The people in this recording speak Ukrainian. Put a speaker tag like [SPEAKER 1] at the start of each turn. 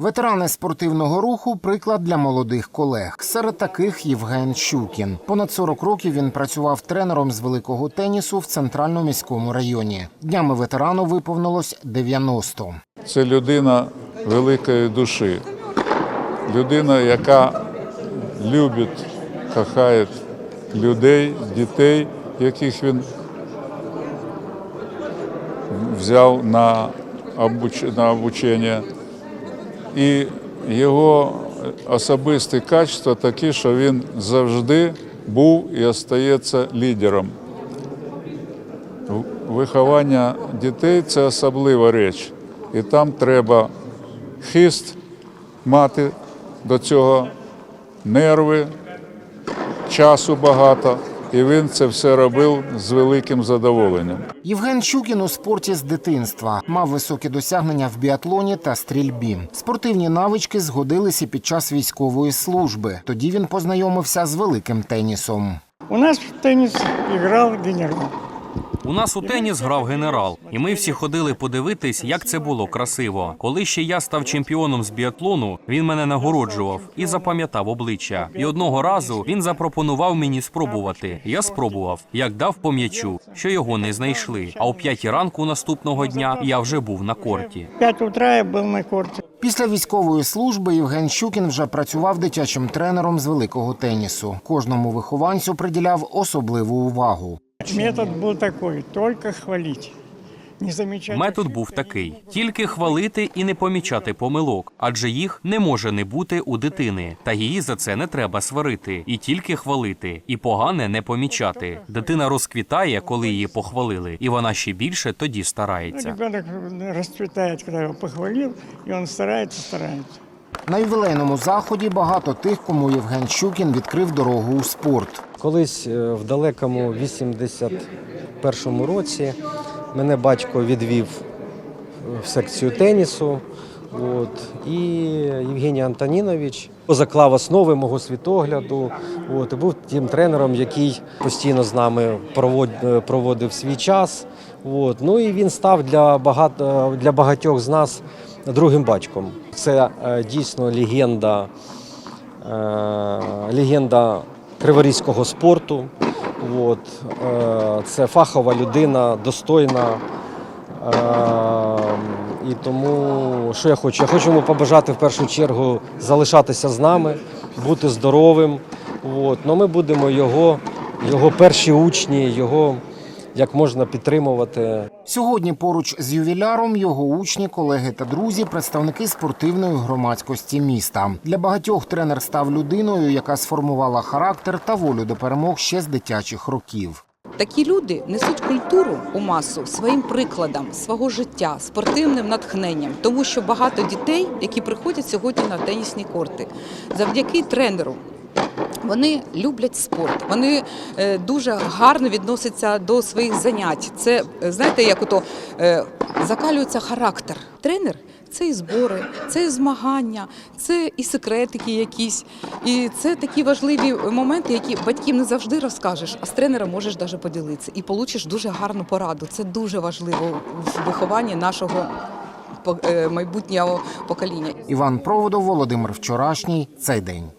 [SPEAKER 1] Ветерани спортивного руху приклад для молодих колег. Серед таких Євген Щукін. Понад 40 років він працював тренером з великого тенісу в центральному міському районі. Днями ветерану виповнилось 90.
[SPEAKER 2] Це людина великої душі, людина, яка любить, кохає людей, дітей, яких він взяв на, обуч... на обучення. І його особисті качества такі, що він завжди був і остається лідером. Виховання дітей це особлива річ. І там треба хист мати до цього, нерви, часу багато. І він це все робив з великим задоволенням.
[SPEAKER 1] Євген Щукін у спорті з дитинства мав високі досягнення в біатлоні та стрільбі. Спортивні навички згодилися під час військової служби. Тоді він познайомився з великим тенісом.
[SPEAKER 3] У нас в іграв генерал.
[SPEAKER 4] У нас у теніс грав генерал, і ми всі ходили подивитись, як це було красиво. Коли ще я став чемпіоном з біатлону, він мене нагороджував і запам'ятав обличчя. І одного разу він запропонував мені спробувати. Я спробував, як дав по м'ячу, що його не знайшли. А о п'ятій ранку наступного дня я вже був на корті.
[SPEAKER 3] 5 утра я был на корте.
[SPEAKER 1] Після військової служби Євген Щукін вже працював дитячим тренером з великого тенісу. Кожному вихованцю приділяв особливу увагу.
[SPEAKER 3] Метод был такой, только хвалить. Не замечать.
[SPEAKER 4] Метод був такий: тільки хвалити і не помічати помилок, адже їх не може не бути у дитини, та її за це не треба сварити, і тільки хвалити, і погане не помічати. Дитина розквітає, коли її похвалили, і вона ще більше тоді старається.
[SPEAKER 3] Ребенок расцветает, когда его похвалил, и он старается, старается.
[SPEAKER 1] На ювілейному заході багато тих, кому Євген Щукін відкрив дорогу у спорт.
[SPEAKER 5] Колись е, в далекому 81-му році мене батько відвів в секцію тенісу. От, і Євгеній Антонінович заклав основи мого світогляду. От, і був тим тренером, який постійно з нами е, проводив свій час. От, ну і він став для, багато, для багатьох з нас другим батьком. Це е, дійсно легенда, е, легенда криворізького спорту. От, е, це фахова людина, достойна. Е, і тому що я хочу? Я хочу йому побажати в першу чергу залишатися з нами, бути здоровим. От. Ну, ми будемо його, його перші учні, його як можна підтримувати.
[SPEAKER 1] Сьогодні поруч з ювіляром його учні, колеги та друзі, представники спортивної громадськості міста. Для багатьох тренер став людиною, яка сформувала характер та волю до перемог ще з дитячих років.
[SPEAKER 6] Такі люди несуть культуру у масу своїм прикладом свого життя, спортивним натхненням, тому що багато дітей, які приходять сьогодні на тенісні корти, завдяки тренеру. Вони люблять спорт, вони е, дуже гарно відносяться до своїх занять. Це е, знаєте, як ото е, закалюється характер. Тренер це і збори, це і змагання, це і секретики якісь. І це такі важливі моменти, які батькам не завжди розкажеш, а з тренером можеш навіть поділитися і получиш дуже гарну пораду. Це дуже важливо в вихованні нашого майбутнього покоління.
[SPEAKER 1] Іван Проводов, Володимир Вчорашній. Цей день.